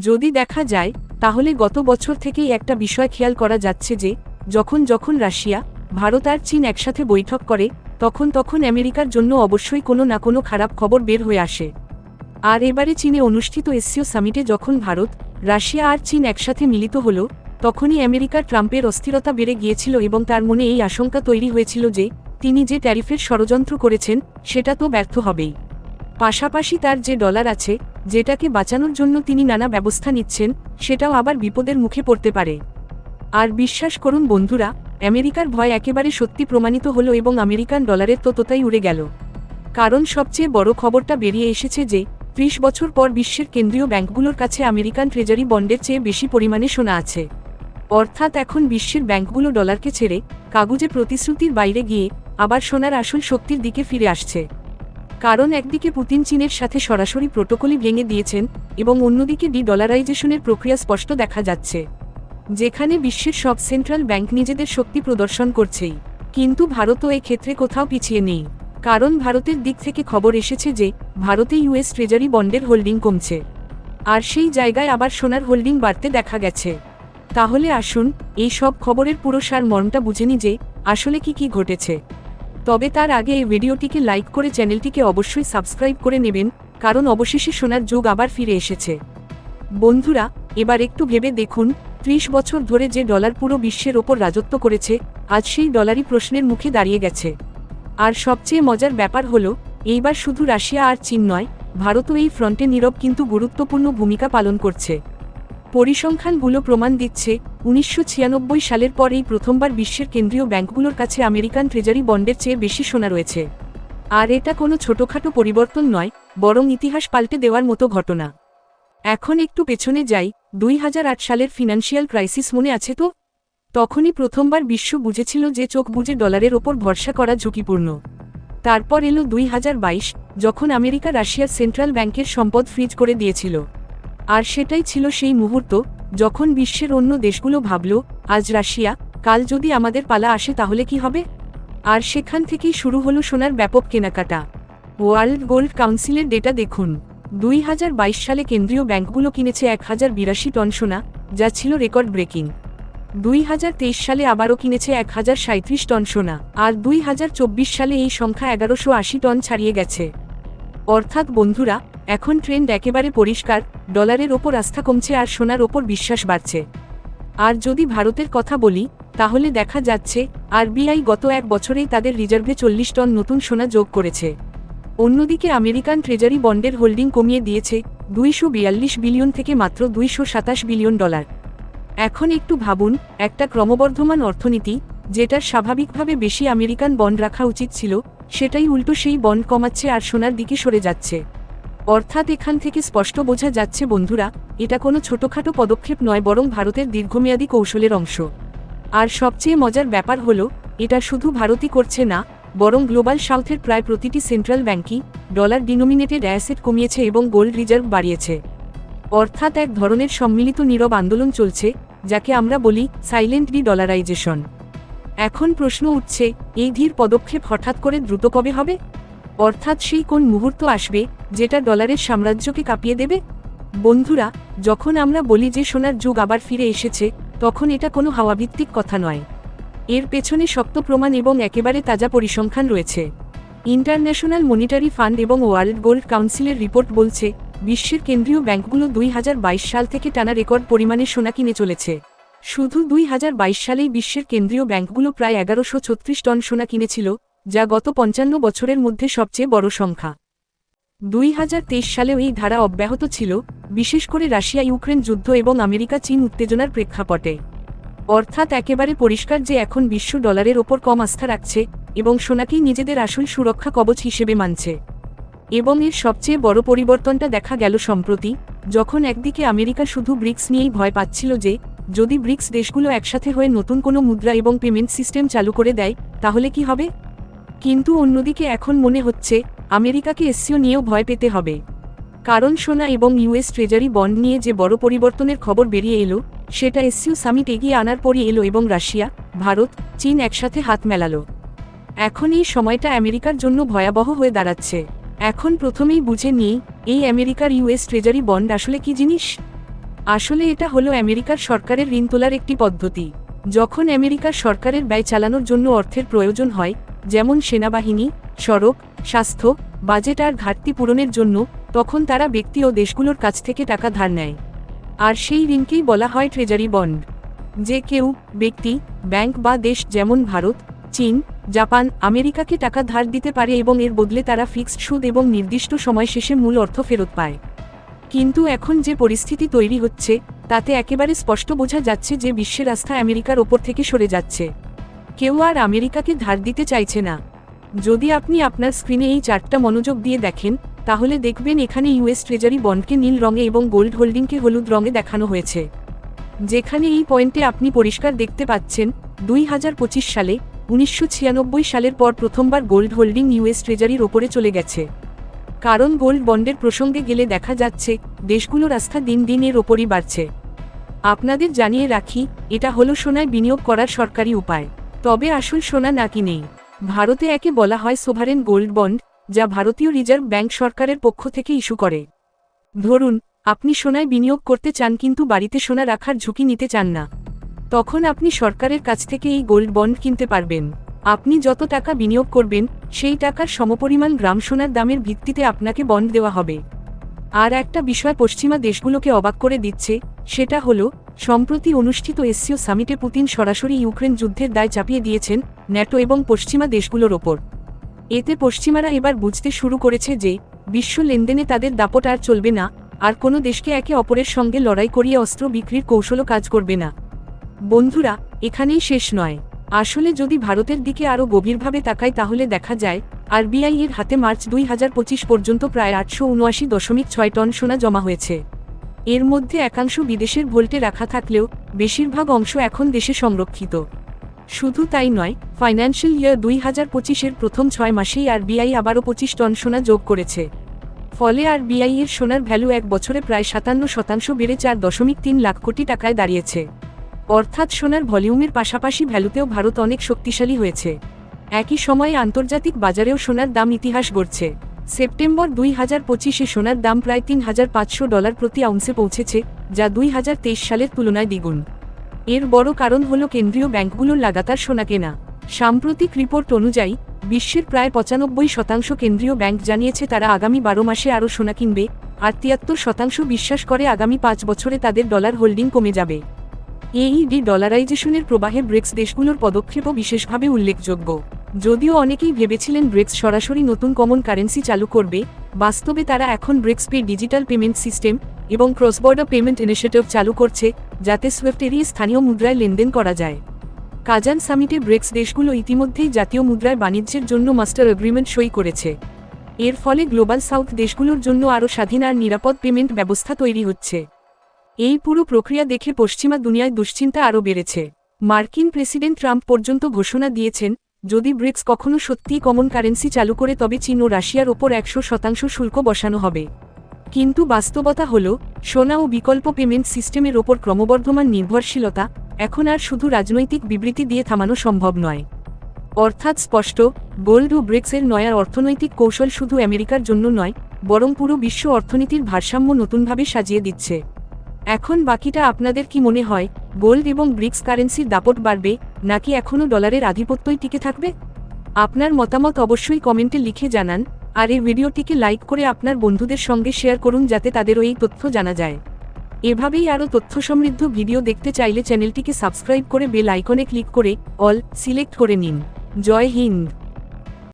যদি দেখা যায়, তাহলে গত বছর থেকেই একটা বিষয় খেয়াল করা যাচ্ছে যে, যখন যখন রাশিয়া, ভারত আর চীন একসাথে বৈঠক করে, তখন তখন আমেরিকার জন্য অবশ্যই কোনো না কোনো খারাপ খবর বের হয়ে আসে। আর এবারে চীনে অনুষ্ঠিত এসসিও সামিটে যখন ভারত, রাশিয়া আর চীন একসাথে মিলিত হল, তখনই আমেরিকার ট্রাম্পের অস্থিরতা বেড়ে গিয়েছিল এবং তার মনে এই আশঙ্কা তৈরি হয়েছিল যে, তিনি যে ট্যারিফের ষড়যন্ত্র করেছেন, সেটা তো ব্যর্থ হবেই। পাশাপাশি তার যে ডলার আছে, যেটাকে বাঁচানোর জন্য তিনি নানা ব্যবস্থা নিচ্ছেন, সেটাও আবার বিপদের মুখে পড়তে পারে। আর বিশ্বাস করুন বন্ধুরা, আমেরিকার ভয় একেবারে সত্যি প্রমাণিত হলো এবং আমেরিকান ডলারের তো তোতাই উড়ে গেল। কারণ সবচেয়ে বড় খবরটা বেরিয়ে এসেছে যে, ত্রিশ বছর পর বিশ্বের কেন্দ্রীয় ব্যাংকগুলোর কাছে আমেরিকান ট্রেজারি বন্ডের চেয়ে বেশি পরিমাণে সোনা আছে। অর্থাৎ এখন বিশ্বের ব্যাংকগুলো ডলারকে ছেড়ে, কাগজে প্রতিশ্রুতির বাইরে গিয়ে, আবার সোনার আসল শক্তির দিকে ফিরে আসছে। কারণ একদিকে পুতিন চীনের সাথে সরাসরি প্রোটোকলই ভেঙে দিয়েছেন এবং অন্যদিকে ডি ডলারাইজেশনের প্রক্রিয়া স্পষ্ট দেখা যাচ্ছে, যেখানে বিশ্বের সব সেন্ট্রাল ব্যাংক নিজেদের শক্তি প্রদর্শন করছেই। কিন্তু ভারতও ক্ষেত্রে কোথাও পিছিয়ে নেই, কারণ ভারতের দিক থেকে খবর এসেছে যে ভারতে ইউএস ট্রেজারি বন্ডের হোল্ডিং কমছে। আর সেই জায়গায় আবার সোনার হোল্ডিং বাড়তে দেখা গেছে। তাহলে আসুন, এই সব খবরের পুরো সার মর্মটা বুঝেনি যে, আসলে কি কি ঘটেছে। তবে তার আগে এই ভিডিওটিকে লাইক করে চ্যানেলটিকে অবশ্যই সাবস্ক্রাইব করে নেবেন, কারণ অবশেষে সোনার যুগ আবার ফিরে এসেছে। বন্ধুরা, এবার একটু ভেবে দেখুন, ত্রিশ বছর ধরে যে ডলার পুরো বিশ্বের ওপর রাজত্ব করেছে, আজ সেই ডলারই প্রশ্নের মুখে দাঁড়িয়ে গেছে। আর সবচেয়ে মজার ব্যাপার হলো, এইবার শুধু রাশিয়া আর চীন নয়, ভারতও এই ফ্রন্টে নীরব কিন্তু গুরুত্বপূর্ণ ভূমিকা পালন করছে। পরিসংখ্যানগুলো প্রমাণ দিচ্ছে, উনিশশো ছিয়ানব্বই সালের পর এই প্রথমবার বিশ্বের কেন্দ্রীয় ব্যাংকগুলোর কাছে আমেরিকান ট্রেজারি বন্ডের চেয়ে বেশি সোনা রয়েছে। আর এটা কোনো ছোটখাটো পরিবর্তন নয়, বরং ইতিহাস পাল্টে দেওয়ার মতো ঘটনা। এখন একটু পেছনে যাই, দুই হাজার আট সালের ফিনান্সিয়াল ক্রাইসিস মনে আছে তো? তখনই প্রথমবার বিশ্ব বুঝেছিল যে চোখ বুঝে ডলারের ওপর ভরসা করা ঝুঁকিপূর্ণ। তারপর এলো দুই হাজার বাইশ, যখন আমেরিকা রাশিয়ার সেন্ট্রাল ব্যাংকের সম্পদ ফ্রিজ করে দিয়েছিল। আর সেটাই ছিল সেই মুহূর্ত, যখন বিশ্বের অন্য দেশগুলো ভাবল, আজ রাশিয়া, কাল যদি আমাদের পালা আসে তাহলে কি হবে? আর সেখান থেকেই শুরু হলো সোনার ব্যাপক কেনাকাটা। ওয়ার্ল্ড গোল্ড কাউন্সিলের ডেটা দেখুন। দুই হাজার বাইশ সালে কেন্দ্রীয় ব্যাংকগুলো কিনেছে এক হাজার বিরাশি টন সোনা, যা ছিল রেকর্ড ব্রেকিং। দুই হাজার তেইশ সালে আবারও কিনেছে এক হাজার সাঁত্রিশ টন সোনা, আর দুই হাজার চব্বিশ সালে এই সংখ্যা এগারোশো আশি টন ছাড়িয়ে গেছে। অর্থাৎ বন্ধুরা এখন ট্রেন্ড একেবারে পরিষ্কার, ডলারের ওপর আস্থা কমছে আর সোনার ওপর বিশ্বাস বাড়ছে। আর যদি ভারতের কথা বলি, তাহলে দেখা যাচ্ছে, আরবিআই গত এক বছরেই তাদের রিজার্ভে চল্লিশ টন নতুন সোনা যোগ করেছে। অন্যদিকে আমেরিকান ট্রেজারি বন্ডের হোল্ডিং কমিয়ে দিয়েছে, দুইশো বিয়াল্লিশ বিলিয়ন থেকে মাত্র দুইশো সাতাশ বিলিয়ন ডলার। এখন একটু ভাবুন, একটা ক্রমবর্ধমান অর্থনীতি যেটার স্বাভাবিকভাবে বেশি আমেরিকান বন্ড রাখা উচিত ছিল, সেটাই উল্টো সেই বন্ড কমাচ্ছে আর সোনার দিকে সরে যাচ্ছে। অর্থাৎ এখান থেকে স্পষ্ট বোঝা যাচ্ছে, বন্ধুরা, এটা কোনো ছোটখাটো পদক্ষেপ নয়, বরং ভারতের দীর্ঘমেয়াদী কৌশলের অংশ। আর সবচেয়ে মজার ব্যাপার হলো, এটা শুধু ভারতই করছে না, বরং গ্লোবাল সাউথের প্রায় প্রতিটি সেন্ট্রাল ব্যাংকই ডলার ডিনোমিনেটেড অ্যাসেট কমিয়েছে এবং গোল্ড রিজার্ভ বাড়িয়েছে। অর্থাৎ এক ধরনের সম্মিলিত নীরব আন্দোলন চলছে, যাকে আমরা বলি সাইলেন্ট ডি ডলারাইজেশন এখন প্রশ্ন উঠছে, এই ধীর পদক্ষেপ হঠাৎ করে দ্রুত কবে হবে? অর্থাৎ সেই কোন মুহূর্ত আসবে যেটা ডলারের সাম্রাজ্যকে কাঁপিয়ে দেবে? বন্ধুরা, যখন আমরা বলি যে সোনার যুগ আবার ফিরে এসেছে, তখন এটা কোনো হাওয়াভিত্তিক কথা নয়। এর পেছনে শক্ত প্রমাণ এবং একেবারে তাজা পরিসংখ্যান রয়েছে। ইন্টারন্যাশনাল মনিটারি ফান্ড এবং ওয়ার্ল্ড গোল্ড কাউন্সিলের রিপোর্ট বলছে, বিশ্বের কেন্দ্রীয় ব্যাংকগুলো দুই হাজার বাইশ সাল থেকে টানা রেকর্ড পরিমাণে সোনা কিনে চলেছে। শুধু দুই হাজার বাইশ সালেই বিশ্বের কেন্দ্রীয় ব্যাংকগুলো প্রায় এগারোশো ছত্রিশ টন সোনা কিনেছিল, যা গত পঞ্চান্ন বছরের মধ্যে সবচেয়ে বড় সংখ্যা। দুই হাজার তেইশ সালেও এই ধারা অব্যাহত ছিল, বিশেষ করে রাশিয়া ইউক্রেন যুদ্ধ এবং আমেরিকা চীন উত্তেজনার প্রেক্ষাপটে। অর্থাৎ একেবারে পরিষ্কার যে এখন বিশ্ব ডলারের ওপর কম আস্থা রাখছে এবং সোনাকেই নিজেদের আসল সুরক্ষা কবচ হিসেবে মানছে। এবং এর সবচেয়ে বড় পরিবর্তনটা দেখা গেল সম্প্রতি, যখন একদিকে আমেরিকা শুধু ব্রিক্স নিয়েই ভয় পাচ্ছিল যে, যদি ব্রিক্স দেশগুলো একসাথে হয়ে নতুন কোনো মুদ্রা এবং পেমেন্ট সিস্টেম চালু করে দেয়, তাহলে কি হবে? কিন্তু অন্যদিকে এখন মনে হচ্ছে আমেরিকাকে এসসিও নিয়েও ভয় পেতে হবে। কারণ সোনা এবং ইউএস ট্রেজারি বন্ড নিয়ে যে বড় পরিবর্তনের খবর বেরিয়ে এলো, সেটা এসসিও সামিট এগিয়ে আনার পরই এলো এবং রাশিয়া, ভারত, চীন একসাথে হাত মেলালো। এখন এই সময়টা আমেরিকার জন্য ভয়াবহ হয়ে দাঁড়াচ্ছে। এখন প্রথমেই বুঝে নিই, এই আমেরিকার ইউএস ট্রেজারি বন্ড আসলে কি জিনিস? আসলে এটা হলো আমেরিকার সরকারের ঋণ তোলার একটি পদ্ধতি। যখন আমেরিকার সরকারের ব্যয় চালানোর জন্য অর্থের প্রয়োজন হয় যেমন সেনাবাহিনী, সড়ক, স্বাস্থ্য, বাজেট আর ঘাটতি পূরণের জন্য তখন তারা ব্যক্তি ও দেশগুলোর কাছ থেকে টাকা ধার নেয়। আর সেই ঋণকেই বলা হয় ট্রেজারি বন্ড। যে কেউ, ব্যক্তি, ব্যাংক বা দেশ যেমন ভারত, চীন, জাপান, আমেরিকাকে টাকা ধার দিতে পারে এবং এর বদলে তারা ফিক্সড সুদ এবং নির্দিষ্ট সময় শেষে মূল অর্থ ফেরত পায়। কিন্তু এখন যে পরিস্থিতি তৈরি হচ্ছে, তাতে একেবারে স্পষ্ট বোঝা যাচ্ছে যে বিশ্বের আস্থা আমেরিকার ওপর থেকে সরে যাচ্ছে। কেউ আর আমেরিকাকে ধার দিতে চাইছে না। যদি আপনি আপনার স্ক্রিনে এই চারটা মনোযোগ দিয়ে দেখেন, তাহলে দেখবেন এখানে ইউএস ট্রেজারি বন্ডকে নীল রঙে এবং গোল্ড হোল্ডিংকে হলুদ রঙে দেখানো হয়েছে। যেখানে এই পয়েন্টে আপনি পরিষ্কার দেখতে পাচ্ছেন, দুই হাজার পঁচিশ সালে, উনিশশো ছিয়ানব্বই সালের পর প্রথমবার গোল্ড হোল্ডিং ইউএস ট্রেজারির ওপরে চলে গেছে। কারণ গোল্ড বন্ডের প্রসঙ্গে গেলে দেখা যাচ্ছে, দেশগুলোর আস্থা দিন দিন এর ওপরই বাড়ছে। আপনাদের জানিয়ে রাখি, এটা হলো সোনায় বিনিয়োগ করার সরকারি উপায়। তবে আসল সোনা নাকি নেই। ভারতে একে বলা হয় সোভারেন গোল্ড বন্ড, যা ভারতীয় রিজার্ভ ব্যাংক সরকারের পক্ষ থেকে ইস্যু করে। ধরুন, আপনি সোনায় বিনিয়োগ করতে চান কিন্তু বাড়িতে সোনা রাখার ঝুঁকি নিতে চান না। তখন আপনি সরকারের কাছ থেকে এই গোল্ড বন্ড কিনতে পারবেন। আপনি যত টাকা বিনিয়োগ করবেন, সেই টাকার সমপরিমাণ গ্রাম সোনার দামের ভিত্তিতে আপনাকে বন্ড দেওয়া হবে। আর একটা বিষয় পশ্চিমা দেশগুলোকে অবাক করে দিচ্ছে, সেটা হল সম্প্রতি অনুষ্ঠিত এসসিও সামিটে পুতিন সরাসরি ইউক্রেন যুদ্ধের দায় চাপিয়ে দিয়েছেন ন্যাটো এবং পশ্চিমা দেশগুলোর ওপর। এতে পশ্চিমারা এবার বুঝতে শুরু করেছে যে, বিশ্ব লেনদেনে তাদের দাপট আর চলবে না, আর কোনো দেশকে একে অপরের সঙ্গে লড়াই করিয়ে অস্ত্র বিক্রির কৌশলও কাজ করবে না। বন্ধুরা, এখানেই শেষ নয়। আসলে যদি ভারতের দিকে আরও গভীরভাবে তাকাই তাহলে দেখা যায় আরবিআই এর হাতে মার্চ দুই হাজার পঁচিশ পর্যন্ত প্রায় আটশো উনআশি দশমিক ছয় টন সোনা জমা হয়েছে। এর মধ্যে একাংশ বিদেশের ভোল্টে রাখা থাকলেও বেশিরভাগ অংশ এখন দেশে সংরক্ষিত। শুধু তাই নয়, ফাইন্যান্সিয়াল ইয়ার দুই হাজার পঁচিশের প্রথম ছয় মাসেই আরবিআই আবারও পঁচিশ টন সোনা যোগ করেছে। ফলে আরবিআই এর সোনার ভ্যালু এক বছরে প্রায় সাতান্ন শতাংশ বেড়ে চার দশমিক তিন লাখ কোটি টাকায় দাঁড়িয়েছে। অর্থাৎ সোনার ভলিউমের পাশাপাশি ভ্যালুতেও ভারত অনেক শক্তিশালী হয়েছে। একই সময়ে আন্তর্জাতিক বাজারেও সোনার দাম ইতিহাস গড়ছে। সেপ্টেম্বর দুই হাজার পঁচিশে সোনার দাম প্রায় তিন হাজার পাঁচশো ডলার প্রতি আউন্সে পৌঁছেছে, যা দুই হাজার তেইশ সালের তুলনায় দ্বিগুণ। এর বড় কারণ হল কেন্দ্রীয় ব্যাংকগুলোর লাগাতার সোনা কেনা সাম্প্রতিক রিপোর্ট অনুযায়ী, বিশ্বের প্রায় পঁচানব্বই শতাংশ কেন্দ্রীয় ব্যাংক জানিয়েছে তারা আগামী বারো মাসে আরও সোনা কিনবে, আর তিয়াত্তর শতাংশ বিশ্বাস করে আগামী পাঁচ বছরে তাদের ডলার হোল্ডিং কমে যাবে। এইডি ডলারাইজেশনের প্রবাহে ব্রিক্স দেশগুলোর পদক্ষেপও বিশেষভাবে উল্লেখযোগ্য। যদিও অনেকেই ভেবেছিলেন ব্রিক্স সরাসরি নতুন কমন কারেন্সি চালু করবে, বাস্তবে তারা এখন BRICS pay digital payment system এবং ক্রস বর্ডার পেমেন্ট ইনিশিয়েটিভ চালু করছে, যাতে সুইফট স্থানীয় মুদ্রায় লেনদেন করা যায়। কাজান সামিটে ব্রিক্স দেশগুলো ইতিমধ্যেই জাতীয় মুদ্রায় বাণিজ্যের জন্য মাস্টার এগ্রিমেন্ট সই করেছে। এর ফলে গ্লোবাল সাউথ দেশগুলোর জন্য আরও স্বাধীন আর নিরাপদ পেমেন্ট ব্যবস্থা তৈরি হচ্ছে। এই পুরো প্রক্রিয়া দেখে পশ্চিমা দুনিয়ায় দুশ্চিন্তা আরও বেড়েছে। মার্কিন প্রেসিডেন্ট ট্রাম্প পর্যন্ত ঘোষণা দিয়েছেন যদি ব্রিক্স কখনো সত্যিই কমন কারেন্সি চালু করে, তবে চীন ও রাশিয়ার ওপর একশো শতাংশ শুল্ক বসানো হবে। কিন্তু বাস্তবতা হল, সোনা ও বিকল্প পেমেন্ট সিস্টেমের ওপর ক্রমবর্ধমান নির্ভরশীলতা এখন আর শুধু রাজনৈতিক বিবৃতি দিয়ে থামানো সম্ভব নয়। অর্থাৎ স্পষ্ট, গোল্ড ও ব্রিক্সের নয়া অর্থনৈতিক কৌশল শুধু আমেরিকার জন্য নয়, বরং পুরো বিশ্ব অর্থনীতির ভারসাম্য নতুনভাবে সাজিয়ে দিচ্ছে। এখন বাকিটা আপনাদের কি মনে হয়, গোল্ড এবং ব্রিক্স কারেন্সির দাপট বাড়বে নাকি এখনও ডলারের আধিপত্যই টিকে থাকবে? আপনার মতামত অবশ্যই কমেন্টে লিখে জানান, আর এই ভিডিওটিকে লাইক করে আপনার বন্ধুদের সঙ্গে শেয়ার করুন যাতে তাদের এই তথ্য জানা যায়। এভাবেই আরও তথ্য সমৃদ্ধ ভিডিও দেখতে চাইলে চ্যানেলটিকে সাবস্ক্রাইব করে বেল আইকনে ক্লিক করে অল সিলেক্ট করে নিন। জয় হিন্দ!